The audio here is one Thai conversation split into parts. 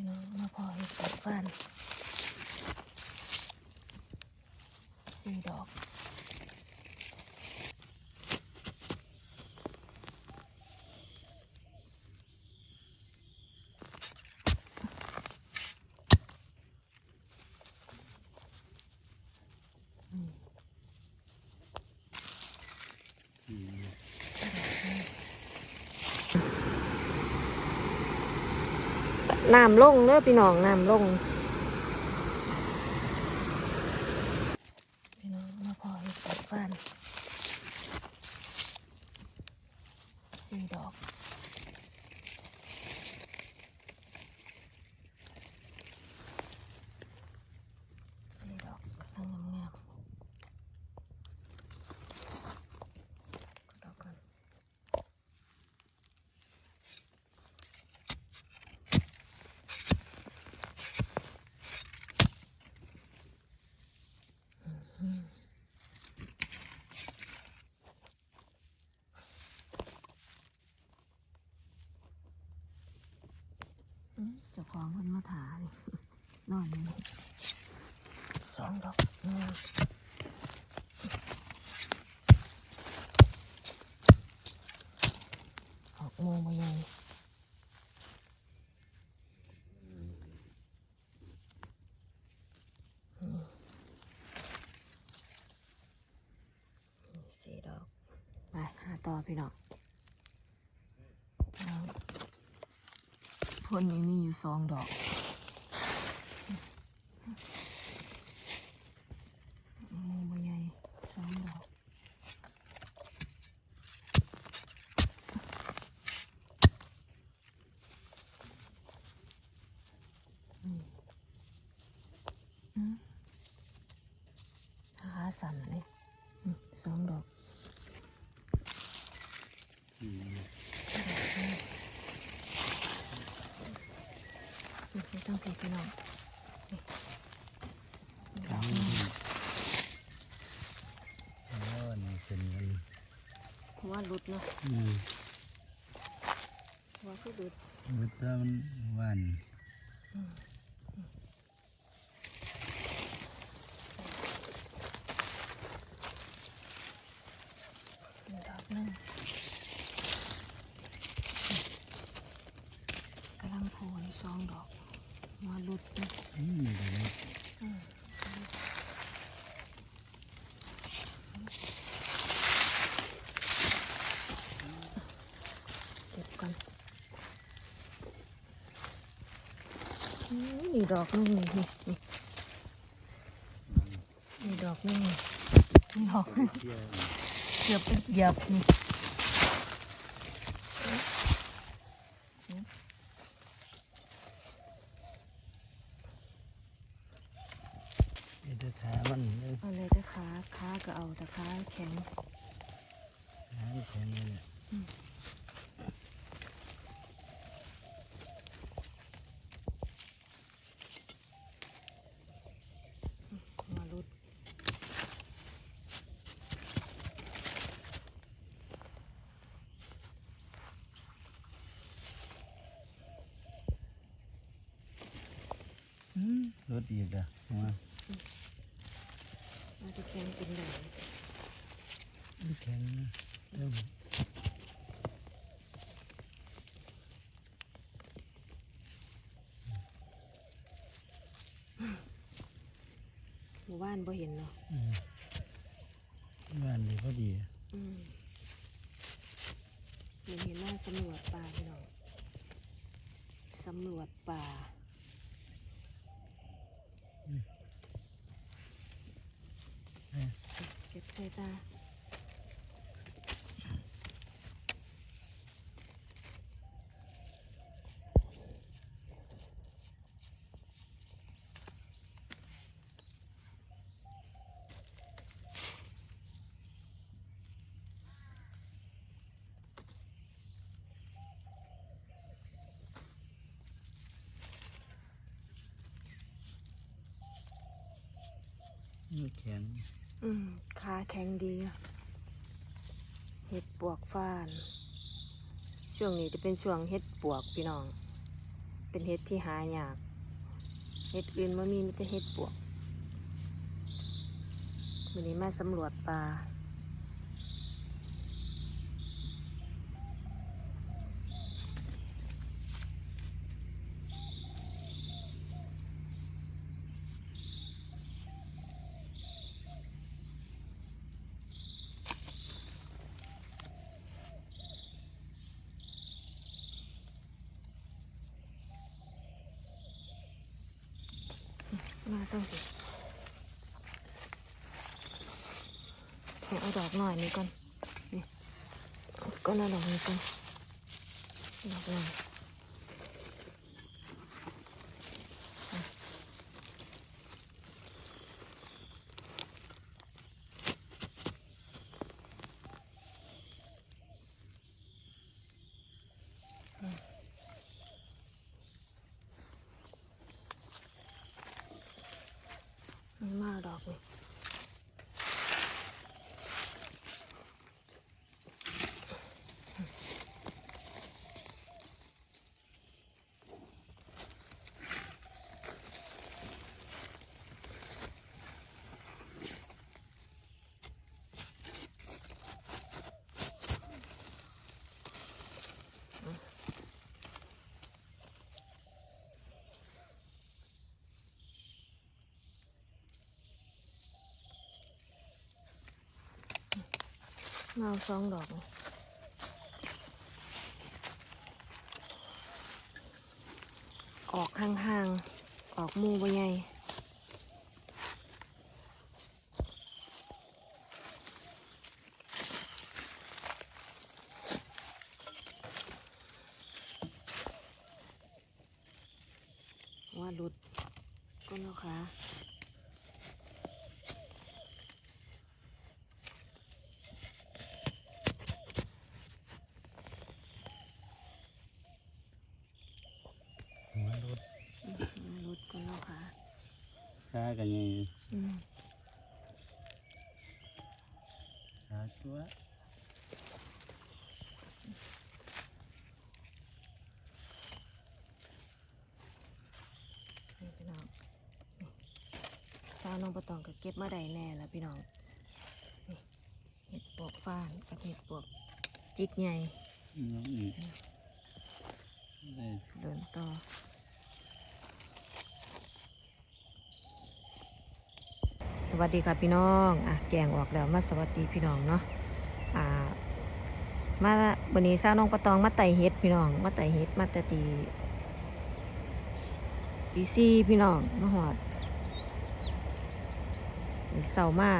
พี่น้องมาพอเห็ดปลูกบ้านสี่ดอก น้ำลงเด้อพี่น้องน้ำลง พี่น้องมาพอเห็ดปลูกบ้านสี่ดอก สี่ดอกกำลังงามๆดอกกัน อืมเจ้าของ คนมาถานนอนอยู่นี่สองดอกงามออกโมมาใหญ่อืมนี่สี่ดอก ไปหาต่อพี่น้องเอา พ่นนี้มีอยู่สองดอกโมมาใหญ่สองดอกอืมอืมขาสั่นเลยอืมสองดอก อืมไม่ต้องเก็บพี่น้องทั้งแล้วนี่เป็นเงินเพราะว่ารุดเนาะอืมเพราะว่าคือรุดมุดแล้วมันหวานหนึ่งดอกหนึ่งกำลังโผล่สองดอก มารุดนะอืมนี้เก็บก่อนอืมนี่ดอกนึงนี่นี่นี่ดอกนึงนี่ดอกเที่ยวเกือบไปเหยียบนี่ ไอ้ตะขา มันเอ้ยเอาเลยแต่ขาขาก็เอาแต่ขาแข็งขามันแข็งเลยเนี่ยมารุดอืมรถอีกอะมามาจะแข็งเป็นไหน มันแข็งนะเริ่ม หมู่บ้านบ่เห็นเนาะอืมหวานดีพอดีอืมหนูเห็นว่าสำรวจป่าพี่น้องสำรวจป่า เอ้ย เก็บใส่ตา มัน แข็ง อืมขาแข็งดี เห็ดปวกฟ้าน ช่วงนี้จะเป็นช่วงเห็ดปวกพี่น้อง เป็นเห็ดที่หายาก เห็ดอื่นมันมีมีแต่เห็ดปวกวันนี้มาสำรวจปลา มาต้องสิเอาเอาดอกหน่อยนี้ก่อน นี่ก็น่าดอกนี้ก่อนดอกหน่อย เอาสองดอกออกห่างๆ ออกมูบ่ใหญ่ว่าหลุดก้นเอาขา หัวรถ หลุดก้นเอาขา ขา กันยังอืมขาชัวนี่พี่น้องนี่สาวน้องปะตองก็เก็บมาได้แน่แล้วพี่น้องนี่เห็ดปวกฟ้านกับเห็ดปวกจิกใหญ่น้องอีกได้เดินต่อ วัสดีค่ะพี่น้องอะแกงออกแล้วมาสวัสดีพี่น้องเนาะอ่ามาวันนี้สาน้องปะตองมาไต่เห็ดพี่น้องมาไต่เห็ดมาแต่ตีตีซี่พี่น้องมาหอดเสามา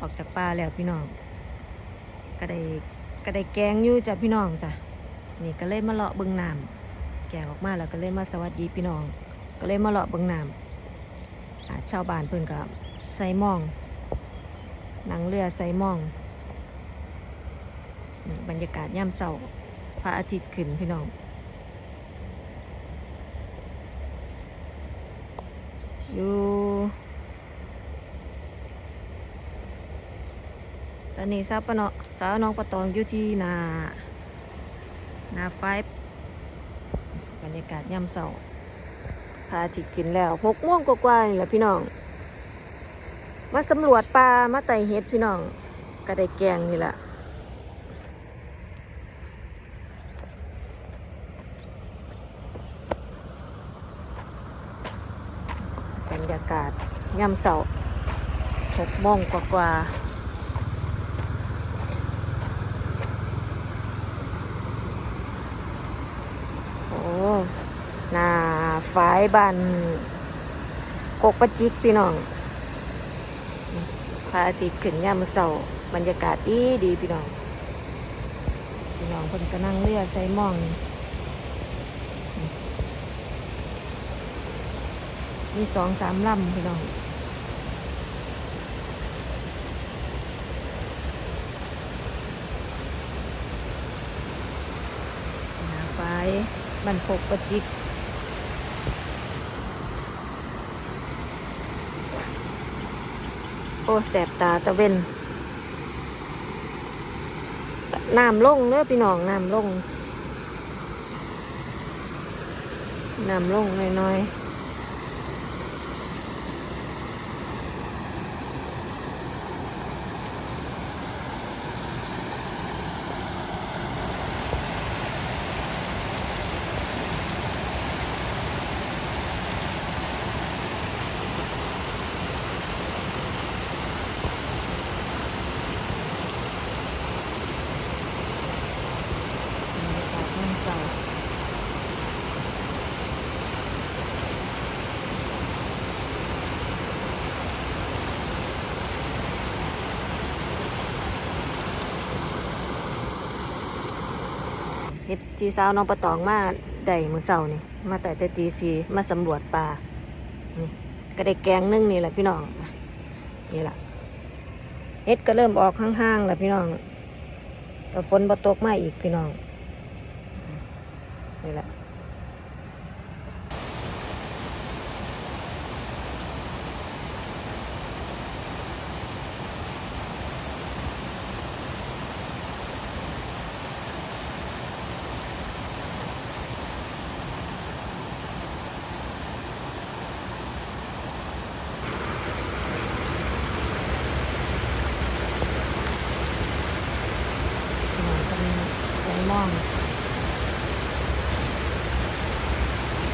ออกจากป่าแล้วพี่น้อง ก็ได้ก็ได้แกงอยู่จ้ะพี่น้องจ้ะนี่ก็เลยมาเลาะเบิงน้ำแกงออกมาแล้วก็เลยมาสวัสดีพี่น้อง ก็เลยมาเลาะเบิงน้ำชาวบ้านเพิ่อนก็ ใส่มอง หนังเรือใส่มอง บรรยากาศย่ำเช้าพระอาทิตย์ขึ้นพี่น้องอยู่ตอนนี้สาวปะเนาะสาวน้องปะตองอยู่ที่นานาไฟบรรยากาศย่ำเช้าพระอาทิตย์ขึ้นแล้วหกโมงกว่าๆนี่แหละพี่น้อง มาสำรวจปลามาไต่เห็ดพี่น้องก็ไดแกงนี่แหละบรรยากาศย่ำเสาหกโมงกว่าๆโอ้หน้าฝายบันกกประจิกพี่น้อง ระอาทิตย์ขึ้นยามมื้อเช้าบรรยากาศดีดีพี่น้อง พี่น้องเพิ่นก็นั่งเรือใส่หมอง มีสองสามลำพี่น้องไฟบันพกประจิก อ้แสบตาตะเวนน้ำลงเด้อพี่น้องน้ำลงน้ำลงน้อยๆบรรยากาศบ้านเสา เฮ็ดที่สาวน้องประตองมาได้มื้อเช้านี่ มาแต่แต่ตีสีมาสำรวจป่านี่ก็ได้แกงนึ่งนี่แหละพี่น้องนี่แหละเฮ็ดก็เริ่มออกห่างๆแล้วพี่น้องแล้วฝนบ่ตกมาอีกพี่น้องนี่แหละพี่น้องเป็นใจมอง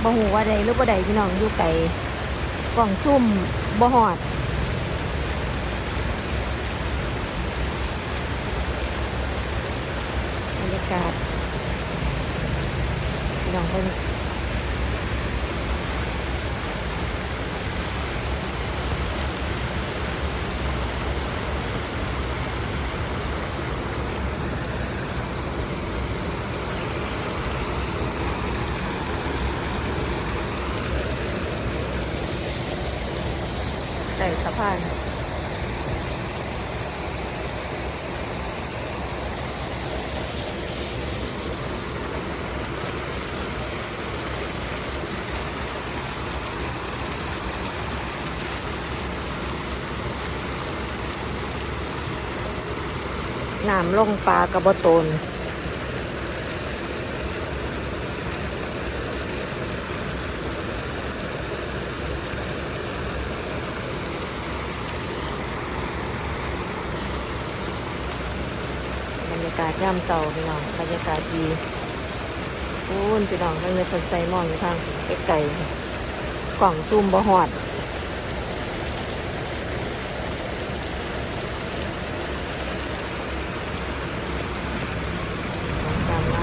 บ่ฮู้ว่าใดหรือบ่ใดพี่น้องอยู่ไกลกล่องซุ่มบ่หอดบรรยากาศพี่น้องเพิ่น ได้สะพานน้ำลงปลากระบโตนบรร ยามเสาร์พี่น้องบรรยากาศดีพูนพี่น้องทั้งในคนไซมอนทั้งไก่กล่องซุ่มบะหอด ของจำน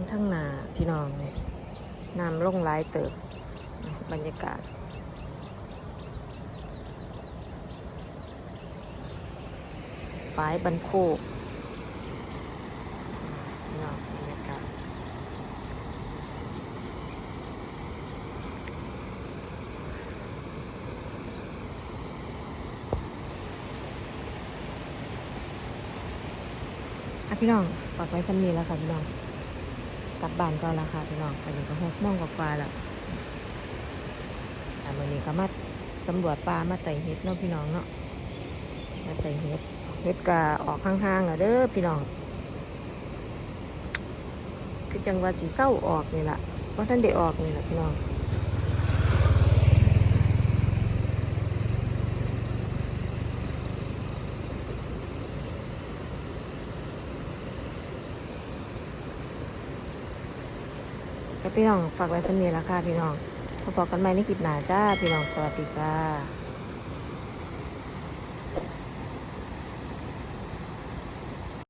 ำเป็นทั้งนาพี่น้องเนี่ยน้ำล่งหลายเติบบรรยากาศ ฝายบันโคกพี่น้องบรรยากาศ อะพี่น้องฝากไว้สำนีแล้วค่ะพี่น้อง กลับบ้านก็ละค่ะพี่น้องตอนนี้ก็หกโมงกว่าๆแล้วแต่วันนี้ก็มาสำรวจปลามาไต่เห็ดเนาะพี่น้องเนาะมาไต่เห็ดเห็ดก็ออกข้างๆอะเด้อพี่น้อง คือจังหวัดสีเศร้าออกนี่แหละเพราะท่านได้ออกนี่แหละพี่น้อง พี่น้องฝากไว้สำเนียงละค่ะพี่น้องพบกันใหม่ในคลิปหน้าจ้าพี่น้องสวัสดีจ้า